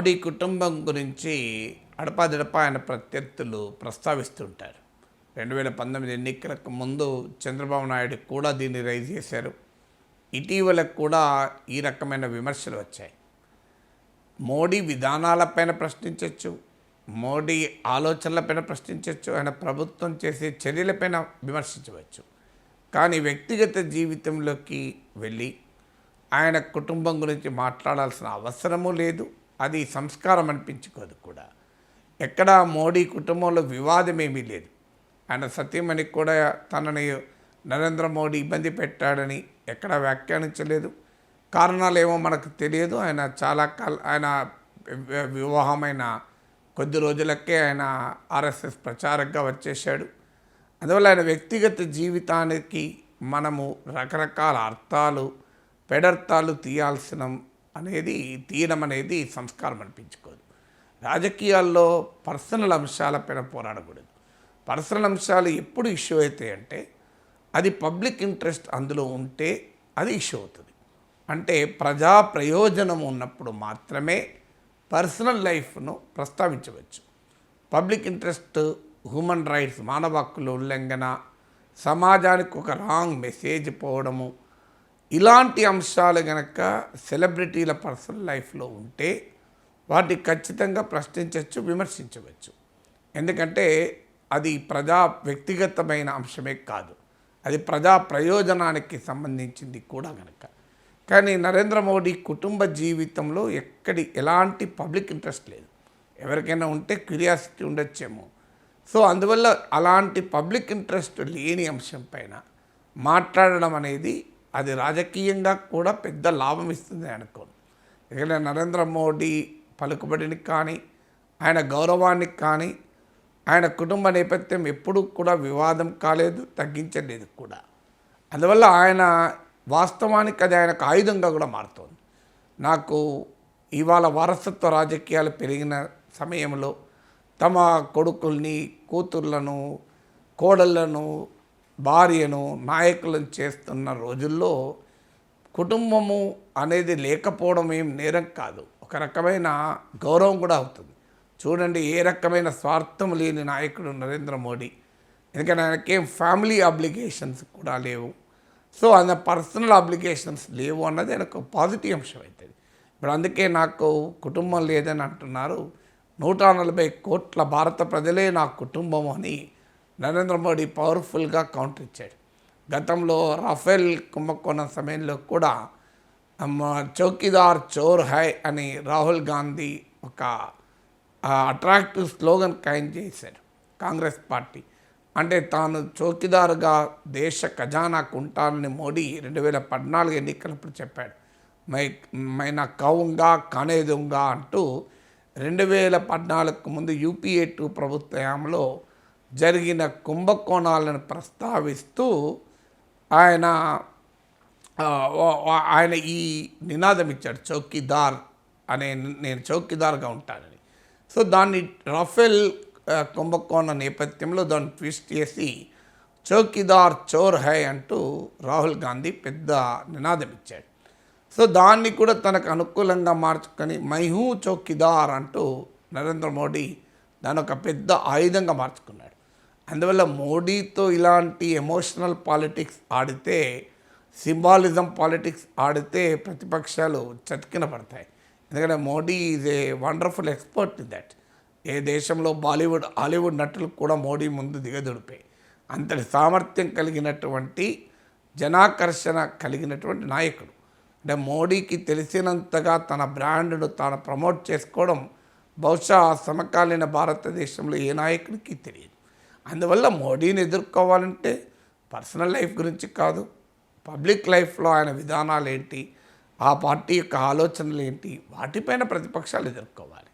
మోడీ కుటుంబం గురించి అడపాదడప ఆయన ప్రత్యర్థులు ప్రస్తావిస్తుంటారు. రెండు వేల పంతొమ్మిది ఎన్నికలకు ముందు చంద్రబాబు నాయుడు కూడా దీన్ని రైజ్ చేశారు. ఇటీవల కూడా ఈ రకమైన విమర్శలు వచ్చాయి. మోడీ విధానాలపైన ప్రశ్నించవచ్చు మోడీ ఆలోచనలపైన ప్రశ్నించవచ్చు ఆయన ప్రభుత్వం చేసే చర్యలపైన విమర్శించవచ్చు. కానీ వ్యక్తిగత జీవితంలోకి వెళ్ళి ఆయన కుటుంబం గురించి మాట్లాడాల్సిన అవసరము లేదు. అది సంస్కారం అనిపించుకోదు కూడా. ఎక్కడ మోడీ కుటుంబంలో వివాదం ఏమీ లేదు. ఆయన సత్యమణి కూడా తనని నరేంద్ర మోడీ ఇబ్బంది పెట్టాడని ఎక్కడ వ్యాఖ్యానించలేదు. కారణాలు ఏమో మనకు తెలియదు. ఆయన చాలా కాల ఆయన వివాహమైన కొద్ది రోజులకే ఆయన ఆర్ఎస్ఎస్ ప్రచారకగా వచ్చేసాడు అందువల్ల ఆయన వ్యక్తిగత జీవితానికి మనము రకరకాల అర్థాలు పెడర్థాలు తీయాల్సిన అనేది తీయడం అనేది సంస్కారం అనిపించుకోదు. రాజకీయాల్లో పర్సనల్ అంశాలపైన పోరాడకూడదు. పర్సనల్ అంశాలు ఎప్పుడు ఇష్యూ అవుతాయి అంటే అది పబ్లిక్ ఇంట్రెస్ట్ అందులో ఉంటే అది ఇష్యూ అవుతుంది. అంటే ప్రజా ప్రయోజనం ఉన్నప్పుడు మాత్రమే పర్సనల్ లైఫ్ను ప్రస్తావించవచ్చు. పబ్లిక్ ఇంట్రెస్ట్ హ్యూమన్ రైట్స్ మానవ హక్కుల ఉల్లంఘన సమాజానికి ఒక రాంగ్ మెసేజ్ పోవడము ఇలాంటి అంశాలు గనక సెలబ్రిటీల పర్సనల్ లైఫ్లో ఉంటే వాటిని ఖచ్చితంగా ప్రశ్నించవచ్చు విమర్శించవచ్చు. ఎందుకంటే అది ప్రజా వ్యక్తిగతమైన అంశమే కాదు. అది ప్రజా ప్రయోజనానికి సంబంధించింది కూడా గనక. కానీ నరేంద్ర మోడీ కుటుంబ జీవితంలో ఎక్కడి ఎలాంటి పబ్లిక్ ఇంట్రెస్ట్ లేదు. ఎవరికైనా ఉంటే క్యూరియాసిటీ ఉండొచ్చేమో. సో అందువల్ల అలాంటి పబ్లిక్ ఇంట్రెస్ట్ లేని అంశం పైన మాట్లాడడం అనేది అది రాజకీయంగా కూడా పెద్ద లాభం ఇస్తుంది అనుకోను ఎందుకంటే నరేంద్ర మోడీ పలుకుబడిని కానీ ఆయన గౌరవానికి కానీ ఆయన కుటుంబ నేపథ్యం ఎప్పుడూ కూడా వివాదం కాలేదు తగ్గించలేదు కూడా. అందువల్ల ఆయన వాస్తవానికి అది ఆయనకు ఆయుధంగా కూడా మారుతోంది. నాకు ఇవాళ వారసత్వ రాజకీయాలు పెరిగిన సమయంలో తమ కొడుకుల్ని కూతుర్లను కోడళ్ళను భార్యను నాయకులను చేస్తున్న రోజుల్లో కుటుంబము అనేది లేకపోవడం ఏం నేరం కాదు. ఒక రకమైన గౌరవం కూడా అవుతుంది. చూడండి ఏ రకమైన స్వార్థం లేని నాయకుడు నరేంద్ర మోడీ. ఎందుకంటే ఆయనకేం ఫ్యామిలీ అబ్లికేషన్స్ కూడా లేవు. సో ఆయన పర్సనల్ అబ్లికేషన్స్ లేవు అన్నది ఆయనకు పాజిటివ్ అంశం అవుతుంది ఇప్పుడు అందుకే నాకు కుటుంబం లేదని అంటున్నారు. నూట నలభై కోట్ల భారత ప్రజలే నా కుటుంబం అని నరేంద్ర మోడీ పవర్ఫుల్గా కౌంటర్ ఇచ్చాడు. గతంలో రఫేల్ కుంభకోణం సమయంలో కూడా చౌకీదార్ చోర్ హై అని రాహుల్ గాంధీ ఒక అట్రాక్టివ్ స్లోగన్ ఖాయం చేశారు కాంగ్రెస్ పార్టీ. అంటే తాను చౌకీదారుగా దేశ ఖజానాకు ఉంటానని మోడీ రెండు వేల పద్నాలుగు ఎన్నికలప్పుడు చెప్పాడు. మై మైనా కౌంగా కనేదుంగా అంటూ రెండు వేల పద్నాలుగుకు ముందు యూపీఏ టూ ప్రభుత్వంలో జరిగిన కుంభకోణాలను ప్రస్తావిస్తూ ఆయన ఆయన ఈ నినాదం ఇచ్చాడు చౌకీదార్ అనే నేను చౌకీదార్గా ఉంటానని. సో దాన్ని రఫేల్ కుంభకోణ నేపథ్యంలో దాన్ని ట్విస్ట్ చేసి చౌకీదార్ చోర్ హై అంటూ రాహుల్ గాంధీ పెద్ద నినాదం ఇచ్చాడు. సో దాన్ని కూడా తనకు అనుకూలంగా మార్చుకొని మైహూ చౌకీదార్ అంటూ నరేంద్ర మోడీ దాని ఒక పెద్ద ఆయుధంగా మార్చుకున్నాడు. అందువల్ల మోడీతో ఇలాంటి ఎమోషనల్ పాలిటిక్స్ ఆడితే సింబాలిజం పాలిటిక్స్ ఆడితే ప్రతిపక్షాలు చతికిన పడతాయి. ఎందుకంటే Modi is a wonderful expert in that ఏ దేశంలో బాలీవుడ్ హాలీవుడ్ నటులు కూడా మోడీ ముందు దిగదుడిపాయి అంతటి సామర్థ్యం కలిగినటువంటి జనాకర్షణ కలిగినటువంటి నాయకుడు. అంటే మోడీకి తెలిసినంతగా తన బ్రాండ్ను తాను ప్రమోట్ చేసుకోవడం బహుశా సమకాలీన భారతదేశంలో ఏ నాయకుడికి తెలియదు. అందువల్ల మోడీని ఎదుర్కోవాలంటే పర్సనల్ లైఫ్ గురించి కాదు పబ్లిక్ లైఫ్లో ఆయన విధానాలు ఏంటి ఆ పార్టీ యొక్క ఆలోచనలు ఏంటి వాటిపైన ప్రతిపక్షాలు ఎదుర్కోవాలి.